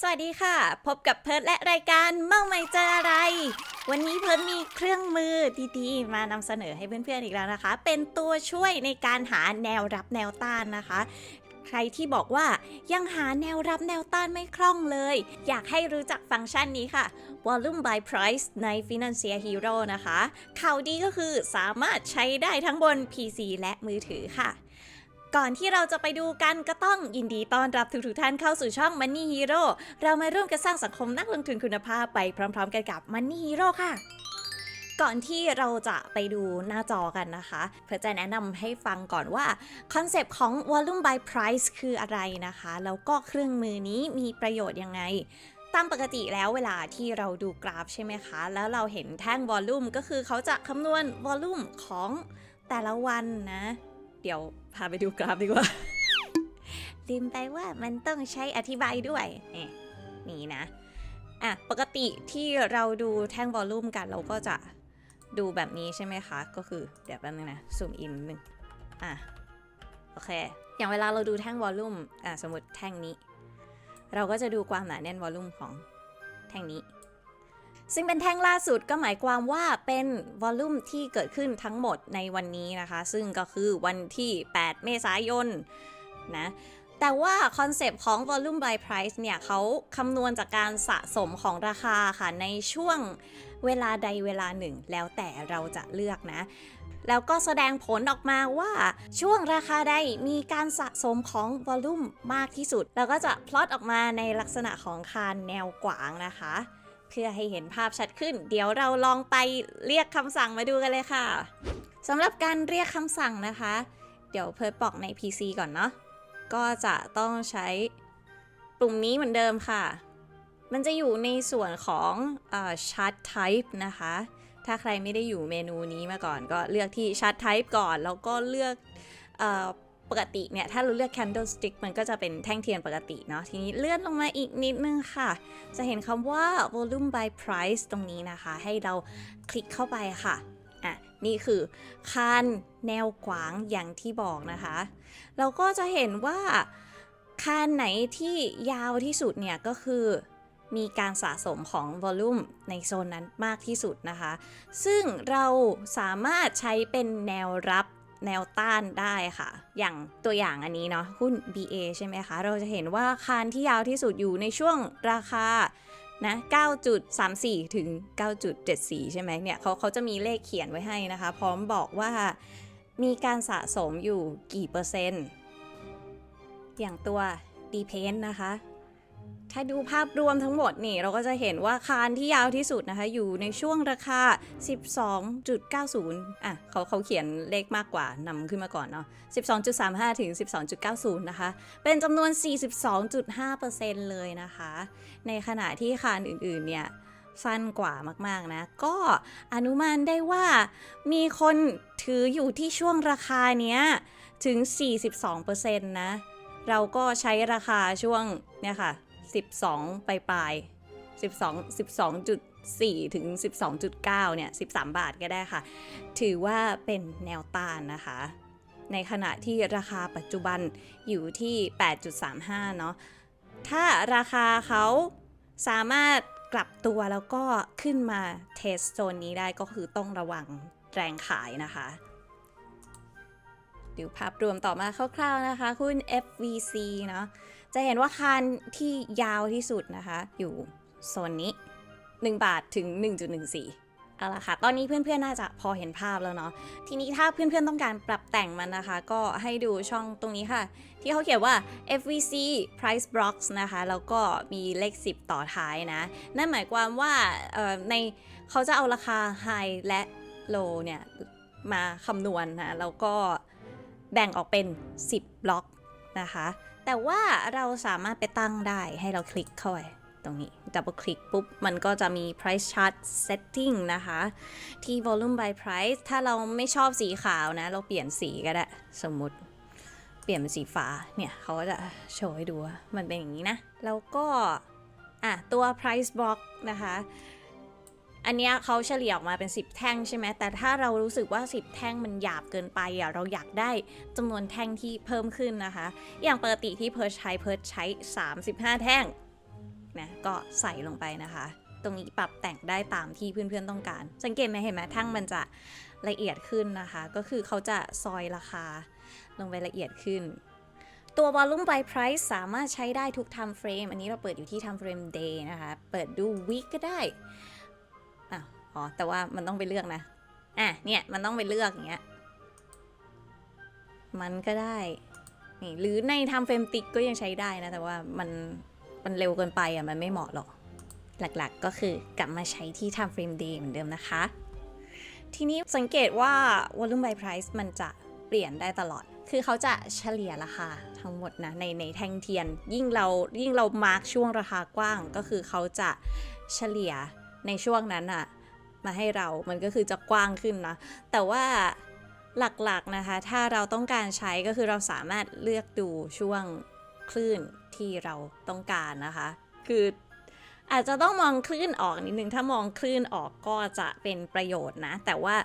สวัสดีค่ะ พบกับเพิร์ดและรายการเมาไม่เจออะไร วันนี้เพิร์ดมีเครื่องมือดีๆ มานำเสนอให้เพื่อนๆอีกแล้วนะคะ เป็นตัวช่วยในการหาแนวรับแนวต้านนะคะ ใครที่บอกว่ายังหาแนวรับแนวต้านไม่คล่องเลย อยากให้รู้จักฟังก์ชันนี้ค่ะ Volume by Price ใน Financial Hero นะคะข่าวดีก็คือสามารถใช้ได้ทั้งบน PC และมือถือค่ะ ก่อนที่เราจะไปดูกันก็ต้องยินดีต้อนรับทุกๆท่านเข้าสู่ช่อง Money Hero เรามาร่วมกันสร้างสังคมนักลงทุนคุณภาพไปพร้อมๆกันกับ Money Hero ค่ะ ก่อนที่เราจะไปดูหน้าจอกันนะคะ เพื่อจะแนะนำให้ฟังก่อนว่า คอนเซปต์ของ Volume by Price คืออะไรนะคะ แล้วก็เครื่องมือนี้มีประโยชน์ยังไงตามปกติแล้วเวลาที่เราดูกราฟใช่ไหมคะ แล้วเราเห็นแท่งวอลลุ่มก็คือเขาจะคำนวณวอลลุ่มของแต่ละวันนะ เดี๋ยวพาไปดูกราฟดีกว่า ลืมไปว่ามันต้องใช้อธิบายด้วยเนี่ยนี่นะ อะ ปกติที่เราดูแท่งวอลลุ่มกันเราก็จะดูแบบนี้ใช่ไหมคะ ก็คือเดี๋ยวแป๊บนึงนะซูมอินหนึ่งอะ โอเค อย่างเวลาเราดูแท่งวอลลุ่มอะสมมติแท่งนี้ เราก็จะดูความหนาแน่นวอลลุ่มของแท่งนี้ ซึ่งเป็นแท่งล่าสุดก็หมายความว่าเป็นวอลลุ่มที่เกิดขึ้นทั้งหมดในวันนี้นะคะ ซึ่งก็คือวันที่ 8 เมษายนนะแต่ว่าคอนเซปต์ของ volume by price เนี่ยเขาคำนวณจากการสะสมของราคาค่ะ ในช่วงเวลาใดเวลาหนึ่ง แล้วแต่เราจะเลือกนะ แล้วก็แสดงผลออกมาว่าช่วงราคาใดมีการสะสมของวอลลุ่มมากที่สุด แล้วก็จะพลอตออกมาในลักษณะของคานแนวกว้างนะคะ เพื่อให้เห็นภาพชัดขึ้น เดี๋ยวเราลองไปเรียกคำสั่งมาดูกันเลยค่ะสำหรับการเรียกคำสั่งนะคะ เดี๋ยวเพิร์ดบอกใน PC ก่อนเนาะก็จะต้องใช้ปุ่มนี้เหมือนเดิมค่ะ มันจะอยู่ในส่วนของเอ่อ chart type นะคะ ถ้าใครไม่ได้อยู่เมนูนี้มาก่อนก็เลือกที่ chart type ก่อน แล้วก็เลือกอ่อ ปกติเนี่ย ถ้าเราเลือก candlestick มันก็จะเป็นแท่งเทียนปกติเนาะ ทีนี้เลื่อนลงมาอีกนิดนึงค่ะ จะเห็นคำว่า volume by price ตรงนี้นะคะ ให้เราคลิกเข้าไปค่ะ อะ นี่คือคานแนวขวางอย่างที่บอกนะคะ เราก็จะเห็นว่าคานไหนที่ยาวที่สุดเนี่ยก็คือมีการสะสมของวอลลุ่มในโซนนั้นมากที่สุดนะคะ ซึ่งเราสามารถใช้เป็นแนวรับ แนวต้านได้ค่ะ อย่างตัวอย่างอันนี้เนาะหุ้น BA ใช่ไหมคะ เราจะเห็นว่าคานที่ยาวที่สุดอยู่ในช่วงราคานะ9.34 ถึง 9.74 ใช่ไหมเนี่ยเขาเขาจะมีเลขเขียนไว้ให้นะคะ พร้อมบอกว่ามีการสะสมอยู่กี่เปอร์เซ็นต์ อย่างตัว d p e n นะคะ ถ้าดูภาพรวมทั้งหมดนี่เราก็จะเห็นว่าคานที่ยาวที่สุดนะคะ อยู่ในช่วงราคา 12.90 อะเขาเขาเขียนเลขมากกว่านำขึ้นมาก่อนเนาะ 12.35 ถึง 12.90 นะคะ เป็นจำนวน 42.5%เลยนะคะ ในขณะที่คานอื่นๆเนี่ยสั้นกว่ามากๆนะ ก็อนุมานได้ว่ามีคนถืออยู่ที่ช่วงราคาเนี้ยถึง 42%นะ เราก็ใช้ราคาช่วงเนี่ยค่ะ 12 ปลายปลาย12 12.4 ถึง 12.9 เนี่ย 13 บาทก็ได้ค่ะ ถือว่าเป็นแนวต้านนะคะ ในขณะที่ราคาปัจจุบันอยู่ที่ 8.35 เนาะ ถ้าราคาเขาสามารถกลับตัวแล้วก็ขึ้นมาเทสโซนนี้ได้ก็คือต้องระวังแรงขายนะคะดูภาพรวมต่อมาคร่าวๆนะคะ หุ้น FVC เนาะ จะเห็นว่าคานที่ยาวที่สุดนะคะ อยู่โซนนี้ 1 บาทถึง 1.14เอาละค่ะ ตอนนี้เพื่อนๆ น่าจะพอเห็นภาพแล้วเนาะ ทีนี้ถ้าเพื่อนๆ ต้องการปรับแต่งมันนะคะ ก็ให้ดูช่องตรงนี้ค่ะ ที่เขาเขียนว่า FVC Price Blocks นะคะ แล้วก็มีเลข 10 ต่อท้ายนะ นั่นหมายความว่าเอ่อในเขาจะเอาราคา High และ Low เนี่ย มาคำนวณนะแล้วก็แบ่งออกเป็น 10 บล็อกนะคะ แต่ว่าเราสามารถไปตั้งได้ให้เราคลิกเข้าไปตรงนี้ดับเบิลคลิกปุ๊บ มันก็จะมี price chart setting นะคะ ที่ volume by price ถ้าเราไม่ชอบสีขาวนะ เราเปลี่ยนสีก็ได้ สมมติเปลี่ยนเป็นสีฟ้า เนี่ยเขาก็จะโชว์ให้ดูว่ามันเป็นอย่างนี้นะ แล้วก็ อะ ตัว price block นะคะ อันเนี้ยเขาเฉลี่ยออกมาเป็น 10 แท่งใช่ไหมแต่ถ้าเรารู้สึกว่า 10 แท่งมันหยาบเกินไปอะเราอยากได้จำนวนแท่งที่เพิ่มขึ้นนะคะ อย่างปกติที่เพิร์ชใช้เพิร์ชใช้ 35 แท่งนะก็ใส่ลงไปนะคะ ตรงนี้ปรับแต่งได้ตามที่เพื่อนๆต้องการ สังเกตไหมเห็นไหมแทั้งมันจะละเอียดขึ้นนะคะ ก็คือเขาจะซอยราคาลงไปละเอียดขึ้นตัว Volume by Price สามารถใช้ได้ทุก time frame อันนี้เราเปิดอยู่ที่ time frame day นะคะ เปิดดู week ก็ได้ อะอ๋อ แต่ว่ามันต้องไปเลือกนะ อะ เนี่ย มันต้องไปเลือกอย่างเงี้ย มันก็ได้ นี่ หรือใน time frame ติ๊กก็ยังใช้ได้นะ แต่ว่ามัน มันเร็วเกินไปอะ มันไม่เหมาะหรอก หลักๆก็คือกลับมาใช้ที่ time frame day เหมือนเดิมนะคะ ทีนี้สังเกตว่า volume by price มันจะเปลี่ยนได้ตลอด คือเขาจะเฉลี่ยราคาทั้งหมดนะ ในในแท่งเทียน ยิ่งเรา ยิ่งเรามาร์กช่วงราคากว้าง ก็คือเขาจะเฉลี่ย ในช่วงนั้นอะมาให้เรา มันก็คือจะกว้างขึ้นนะ แต่ว่าหลักๆนะคะ ถ้าเราต้องการใช้ก็คือเราสามารถเลือกดูช่วงคลื่นที่เราต้องการนะคะ คือ อาจจะต้องมองคลื่นออกนิดนึง ถ้ามองคลื่นออกก็จะเป็นประโยชน์นะ แต่ว่า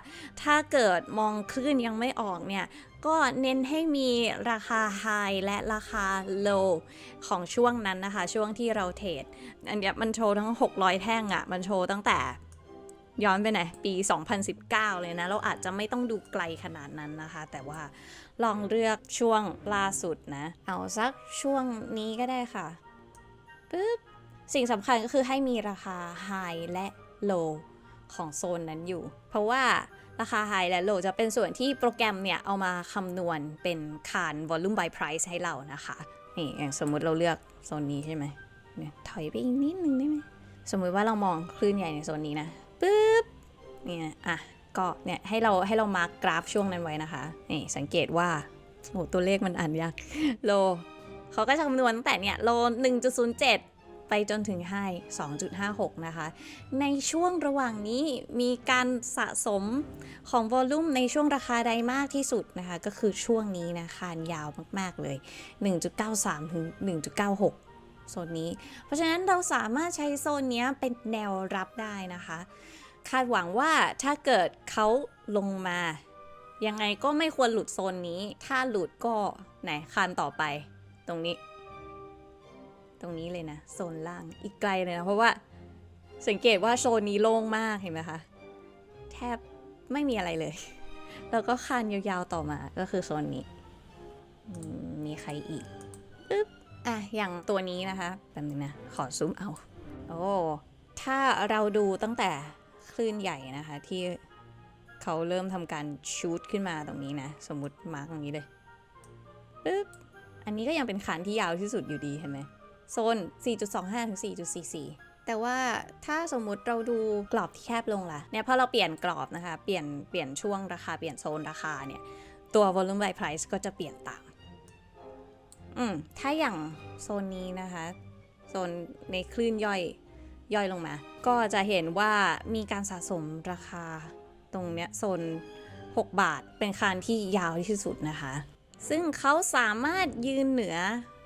ถ้าเกิดมองคลื่นยังไม่ออกเนี่ย ก็เน้นให้มีราคา High และราคา Low ของช่วงนั้นนะคะ ช่วงที่เราเทรด อันนี้มันโชว์ทั้ง 600 แท่งอะ่ะ มันโชว์ตั้งแต่ย้อนไปไหนปี 2019 เลยนะ เราอาจจะไม่ต้องดูไกลขนาดนั้นนะคะ แต่ว่าลองเลือกช่วงล่าสุดนะ เอาสักช่วงนี้ก็ได้ค่ะปึ๊บ สิ่งสำคัญก็คือให้มีราคา High และ Low ของโซนนั้นอยู่ เพราะว่าราคา High และ Low จะเป็นส่วนที่โปรแกรมเนี่ย เอามาคำนวณเป็นคาน Volume by Price ให้เรานะคะ นี่อย่างสมมุติเราเลือกโซนนี้ใช่ไหมเนี่ยถอยไปอีกนิดนึงได้ไหมสมมุติว่าเรามองคลื่นใหญ่ในโซนนี้นะปึ๊บเนี่ยอะก็เนี่ยให้เราให้เรามาร์กกราฟช่วงนั้นไว้นะคะนี่สังเกตว่าโอ้ตัวเลขมันอ่านยากโลเขาก็จะคำนวณตั้งแต่เนี่ยโล1.07 ไปจนถึงไฮ2.56 นะคะ ในช่วงระหว่างนี้มีการสะสมของวอลลุ่มในช่วงราคาใดมากที่สุดนะคะ ก็คือช่วงนี้นะคานยาวมาก ๆ เลย 1.93 ถึง 1.96โซนนี้ เพราะฉะนั้นเราสามารถใช้โซนนี้เป็นแนวรับได้นะคะ คาดหวังว่าถ้าเกิดเขาลงมา ยังไงก็ไม่ควรหลุดโซนนี้ ถ้าหลุดก็ไหนคานต่อไป ตรงนี้ ตรงนี้เลยนะ โซนล่างอีกไกลเลยนะ เพราะว่าสังเกตว่าโซนนี้โล่งมากเห็นไหมคะ แทบไม่มีอะไรเลย แล้วก็คานยาวๆต่อมาก็คือโซนนี้ มีใครอีกปึ๊บอะอย่างตัวนี้นะคะแป๊บนึงนะขอซูมเอา โอ้ถ้าเราดูตั้งแต่คลื่นใหญ่นะคะที่เขาเริ่มทำการชูดขึ้นมาตรงนี้นะ สมมติมาร์กตรงนี้เลยปึ๊บอันนี้ก็ยังเป็นคันที่ยาวที่สุดอยู่ดีเห็นไหม โซน 4.25 ถึง 4.44 แต่ว่าถ้าสมมุติเราดูกรอบที่แคบลงล่ะ เนี่ยพอเราเปลี่ยนกรอบนะคะ เปลี่ยนเปลี่ยนช่วงราคา เปลี่ยนโซนราคาเนี่ย ตัว volume by price ก็จะเปลี่ยนตาม อืม ถ้าอย่างโซนนี้นะคะ โซนในคลื่นย่อยย่อยลงมา ก็จะเห็นว่ามีการสะสมราคาตรงเนี้ยโซน 6 บาท เป็นคานที่ยาวที่สุดนะคะ ซึ่งเขาสามารถยืนเหนือ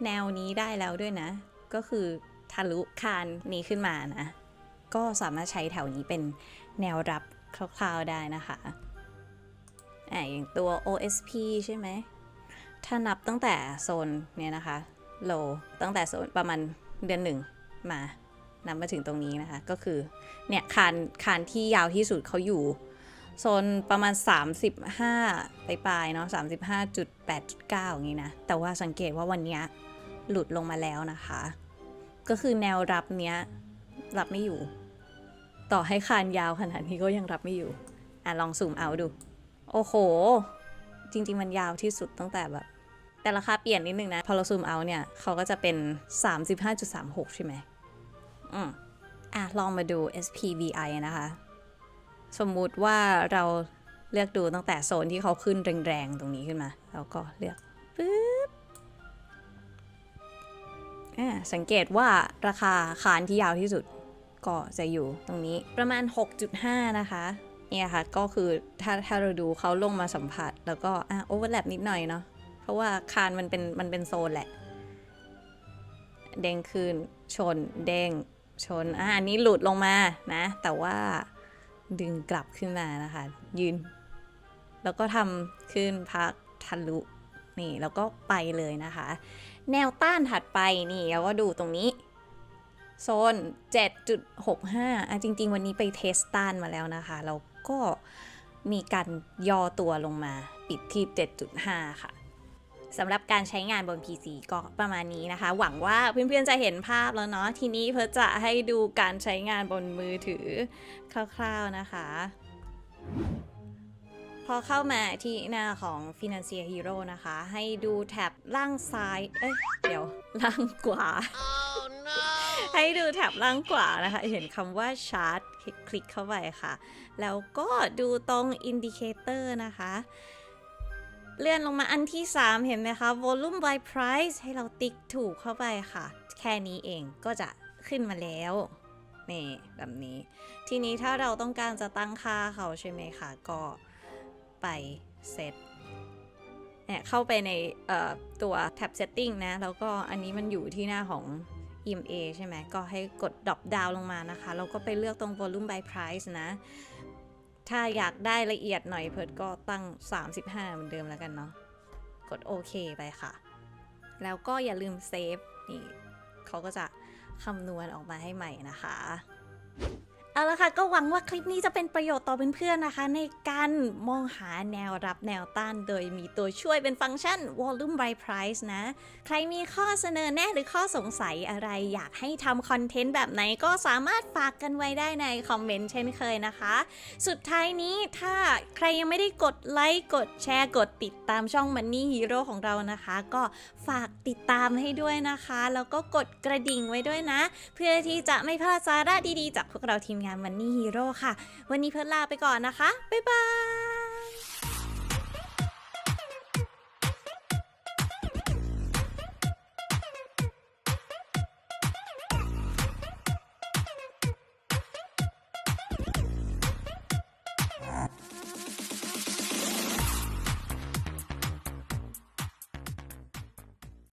แนวนี้ได้แล้วด้วยนะ ก็คือทะลุคานนี้ขึ้นมานะ ก็สามารถใช้แถวนี้เป็นแนวรับคร่าวๆได้นะคะอ่าอย่างตัว OSP ใช่ไหม ถ้านับตั้งแต่โซนเนี่ยนะคะโลตั้งแต่โซนประมาณเดือนหนึ่งมานับมาถึงตรงนี้นะคะ ก็คือเนี่ยคานคานที่ยาวที่สุดเขาอยู่ โซนประมาณ 35ปลายๆเนาะ35.8.9 อย่างนี้นะ แต่ว่าสังเกตว่าวันเนี้ย หลุดลงมาแล้วนะคะ ก็คือแนวรับเนี้ยรับไม่อยู่ ต่อให้คานยาวขนาดนี้ก็ยังรับไม่อยู่ อะลองซูมเอาดู โอ้โห จริง ๆ มันยาวที่สุดตั้งแต่แบบ แต่ราคาเปลี่ยนนิดนึงนะ พอเราซูมเอาเนี่ยเขาก็จะเป็น 35.36 ใช่ไหมอืมอะลองมาดู SPVI นะคะ สมมุติว่าเราเลือกดูตั้งแต่โซนที่เขาขึ้นแรงๆ ตรงนี้ขึ้นมา แล้วก็เลือก สังเกตว่าราคาคานที่ยาวที่สุดก็จะอยู่ตรงนี้ประมาณ 6.5 นะคะ เนี่ยค่ะก็คือถ้าถ้าเราดูเขาลงมาสัมผัส แล้วก็อะโอเวอร์แลปนิดหน่อยเนาะเพราะว่าคานมันเป็นมันเป็นโซนแหละ เด้งขึ้น ชน เด้งชนอะอันนี้หลุดลงมานะ แต่ว่าดึงกลับขึ้นมานะคะ ยืน แล้วก็ทำขึ้นพักทะลุ นี่แล้วก็ไปเลยนะคะ แนวต้านถัดไปนี่เราก็ดูตรงนี้โซน 7.65อะจริง ๆ วันนี้ไปเทสต้านมาแล้วนะคะแล้วก็มีการย่อตัวลงมาปิดที่ 7.5 ค่ะสำหรับการใช้งานบน PC ก็ประมาณนี้นะคะ หวังว่าเพื่อนๆจะเห็นภาพแล้วเนาะทีนี้เพื่อจะให้ดูการใช้งานบนมือถือคร่าวๆนะคะ พอเข้ามาที่หน้าของ Financial Hero นะคะ ให้ดูแท็บล่างซ้าย เอ้ย เดี๋ยว ล่างขวาให้ดูแท็บล่างขวานะคะ เห็นคำว่าชาร์ตคลิกเข้าไปค่ะ แล้วก็ดูตรงอินดิเคเตอร์นะคะ เลื่อนลงมาอันที่ 3 เห็นไหมคะ volume by price ให้เราติ๊กถูกเข้าไปค่ะ แค่นี้เองก็จะขึ้นมาแล้วนี่แบบนี้ ทีนี้ถ้าเราต้องการจะตั้งค่าเขาใช่ไหมคะ ก็ ไปเซตเนี่ยเข้าไปในตัว tab setting นะ แล้วก็อันนี้มันอยู่ที่หน้าของ EMA ใช่ไหม ก็ให้กด drop down ลงมานะคะ แล้วก็ไปเลือกตรง volume by price นะ ถ้าอยากได้ละเอียดหน่อยเพิร์ดก็ตั้ง 35 เหมือนเดิมแล้วกันเนาะ กดโอเคไปค่ะ แล้วก็อย่าลืมเซฟนี่เขาก็จะคำนวณออกมาให้ใหม่นะคะ เอาละค่ะก็หวังว่าคลิปนี้จะเป็นประโยชน์ต่อเพื่อนๆนะคะ ในการมองหาแนวรับแนวต้าน โดยมีตัวช่วยเป็นฟังก์ชัน volume by price นะ ใครมีข้อเสนอแนะหรือข้อสงสัยอะไร อยากให้ทำคอนเทนต์แบบไหนก็สามารถฝากกันไว้ได้ในคอมเมนต์เช่นเคยนะคะ สุดท้ายนี้ถ้าใครยังไม่ได้กดไลค์กดแชร์กดติดตามช่อง Money Hero ของเรานะคะ ก็ฝากติดตามให้ด้วยนะคะ แล้วก็กดกระดิ่งไว้ด้วยนะ เพื่อที่จะไม่พลาดสาระดีๆ จากพวกเราทีมงาน Money Hero ค่ะ วันนี้เพื่อนลาไปก่อนนะคะ บ๊ายบาย